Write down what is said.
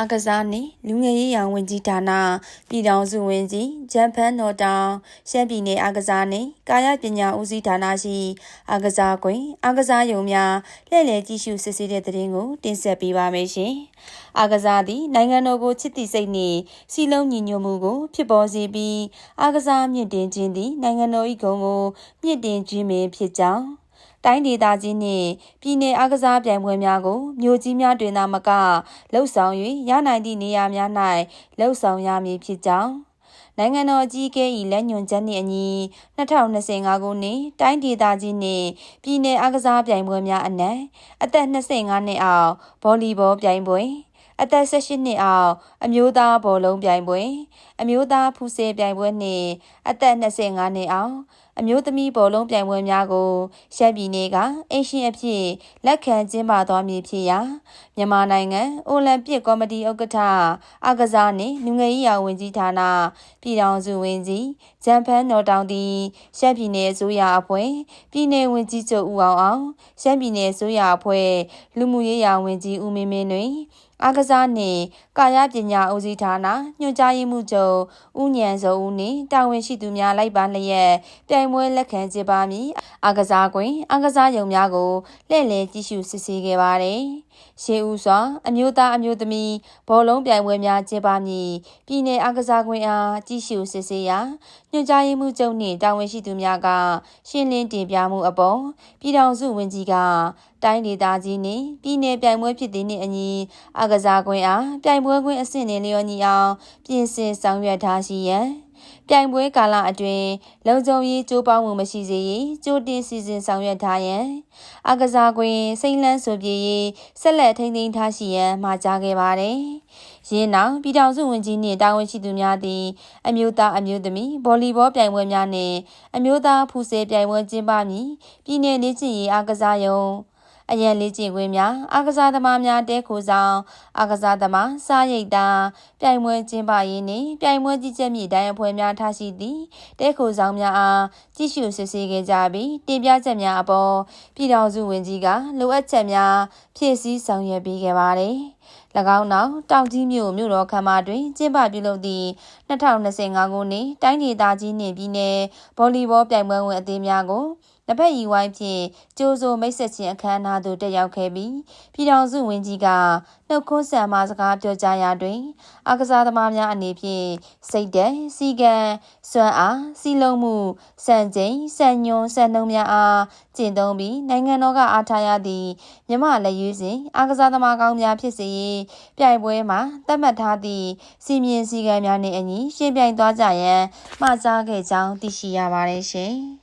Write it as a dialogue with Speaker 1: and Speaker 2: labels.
Speaker 1: အကစားနှင့်လူငယ်ရေးရာဝန်ကြီးဌာနပြည်ထောင်စုဝန်ကြီးဂျမ်ဖန်နော်တောင်ရှမ်းပြည်နယ်အကစားနှင့်ကာယပညာဦးစီးဌာနရှိအကစားကွင်အကစားယုံများလှည့်လည်ကြည့်ရှုစစ်ဆေးတဲ့သတင်းကိုတင်ဆက်ပေးပါမယ်ရှင်။အကစားသည်နိုင်ငံတော်ကိုချစ်သည့်စိတ်နှင့်စီလုံးညီညွတ်မှုကို ဖြစ်ပေါ်စေပြီးအကစားမြင့်တင်ခြင်းသည်နိုင်ငံတော်၏ဂုဏ်ကိုမြင့်တင်ခြင်းပင်ဖြစ်ကြောင်း တိုင်းဒေသကြီးနှင့်ပြည်내အားကစားပြိုင်ပွဲများကိုမြို့ကြီးများတွင်သာမကလှုပ်ဆောင်၍ရနိုင်သည့်နေရာများ၌လှုပ်ဆောင်ရမည်ဖြစ်ကြောင်းနိုင်ငံတော်အကြီးအကဲ၏လက်ညွှန်ချက်နှင့်အညီ2025ခုနှစ်တိုင်းဒေသကြီးနှင့်ပြည်내အားကစားပြိုင်ပွဲများအနက်အသက်25နှစ်အောက်ဗော်လီဘောပြိုင်ပွဲအသက်18နှစ်အောက်အမျိုးသားဘောလုံးပြိုင်ပွဲအမျိုးသားဖူးဆဲပြိုင်ပွဲနှင့်အသက်25နှစ်အောက်အမျိုးသမီးဘောလုံးပြိုင်ပွဲများကိုရှမ်းပြည်နယ်ကအင်ရှင်အဖြစ်လက်ခံကျင်းပသွားမည်ဖြစ်ရာမြန်မာနိုင်ငံအိုလံပစ်ကော်မတီဥက္ကဋ္ဌအကစားနှင့်လူငယ်ရေးရာဝန်ကြီးဌာနပြည်ထောင်စုဝန်ကြီးဂျမ်ဖန်နော်တောင်သည်ရှမ်းပြည်နယ်အစိုးရအဖွဲ့ပြည်내ဝန်ကြီးချုပ်ဦးအောင်အောင်ရှမ်းပြည်နယ်အစိုးရအဖွဲ့လူမှုရေးရာဝန်ကြီးဦးမင်းမင်းတွင်အားကစားနှင့်ကာယပညာဦးစီးဌာနညွှန်ကြားရေးမှူးချုပ်ဦးညံစောဦးနှင့်တာဝန်ရှိသူများလိုက်ပါလျက်ပြိုင်ပွဲလက်ခံကျင်းပမည်အားကစားကွင်းအားကစားရုံများကိုလှည့်လည်ကြည့်ရှုစစ်ဆေးခဲ့ပါတယ်။ရှေးဦးစွာအမျိုးသားအမျိုးသမီးဘောလုံးပြိုင်ပွဲများကျင်းပမည်ပြည်내အားကစားကွင်းအားကြည့်ရှုစစ်ဆေးရာညွှန်ကြားရေးမှူးချုပ်နှင့်တာဝန်ရှိသူများကရှင်းလင်းတင်ပြမှုအပေါ်ပြည်ထောင်စုဝန်ကြီးကတိုင်းဒေသကြီးနှင့်ပြည်내ပြိုင်ပွဲဖြစ်သည်နှင့်အညီအားကစားကွင်းအားပြိုင်ပွဲကွင်းအဆင့်နှင့်လျော်ညီအောင်ပြင်ဆင်ဆောင်ရွက်ထားရှိရန် ပြိုင်ပွဲကာလအတွင်းလုံခြုံရေးကြိုးပမ်းမှုမရှိစေရေးကြိုတင်စီစဉ်ဆောင်ရွက်ထားရန်အကစားကွင်းစိမ့်လန်းဆိုပြေရေးဆက်လက်ထိန်းသိမ်းထားရှိရန်မှာကြားခဲ့ပါတယ်။ရင်းနောက်ပြည်ထောင်စုဝန်ကြီးနှင့်တာဝန်ရှိသူများသည်အမျိုးသားအမျိုးသမီးဗော်လီဘောပြိုင်ပွဲများနှင့်အမျိုးသားဖူဆယ်ပြိုင်ပွဲကျင်းပမည်ပြည်내လေ့ကျင့်ရေးအားကစားရုံ အရန်လေးကျင့်ခွင့်များအားကစားသမားများတဲခိုဆောင်အားကစားသမားစားရိတ်တာပြိုင်ပွဲကျင်းပရေးနှင့်ပြိုင်ပွဲကြီးကြပ်မည့်တိုင်းအဖွဲ့များထားရှိသည့်တဲခိုဆောင်များအားကြည့်ရှုစစ်ဆေးခဲ့ကြပြီးတင်ပြချက်များအပေါ်ပြည်ထောင်စုဝန်ကြီးကလိုအပ်ချက်များဖြည့်ဆည်းဆောင်ရွက်ပေးခဲ့ပါတယ်၎င်းနောက်တောင်ကြီးမြို့မြို့တော်ခမ်းမတွင်ကျင်းပပြုလုပ်သည့်2025ခုနှစ်တိုင်းဒေသကြီးနှင့်ပြည်내ဗော်လီဘောပြိုင်ပွဲဝင်အသင်းများကိုလက်ဖက်ရည်ဝိုင်းဖြင့်ကြိုးစိုးမိတ်ဆက်ခြင်းအခမ်းအနားသို့တက်ရောက်ခဲ့ပြီးပြည်ထောင်စုဝန်ကြီးကနှုတ်ခွန်းဆက်မှစကားပြောကြားရာတွင်အကစားသမားများအနေဖြင့်စိတ်ဓာတ်စီကံစွမ်းအားစီလုံးမှုစံချိန်စံညွန်စံနှုန်းများအားကျင့်သုံးပြီးနိုင်ငံတော်ကအားထားရသည့်မြမလက်ရွေးစဉ်အကစားသမားကောင်းများဖြစ်စေရေးပြိုင်ပွဲမှာသတ်မှတ်ထားသည့်စီမင်းစည်းကမ်းများနှင့်အညီရှင်းပြိုင်သွားကြရန်မှာကြားခဲ့ကြောင်းသိရှိရပါတယ်ရှင်။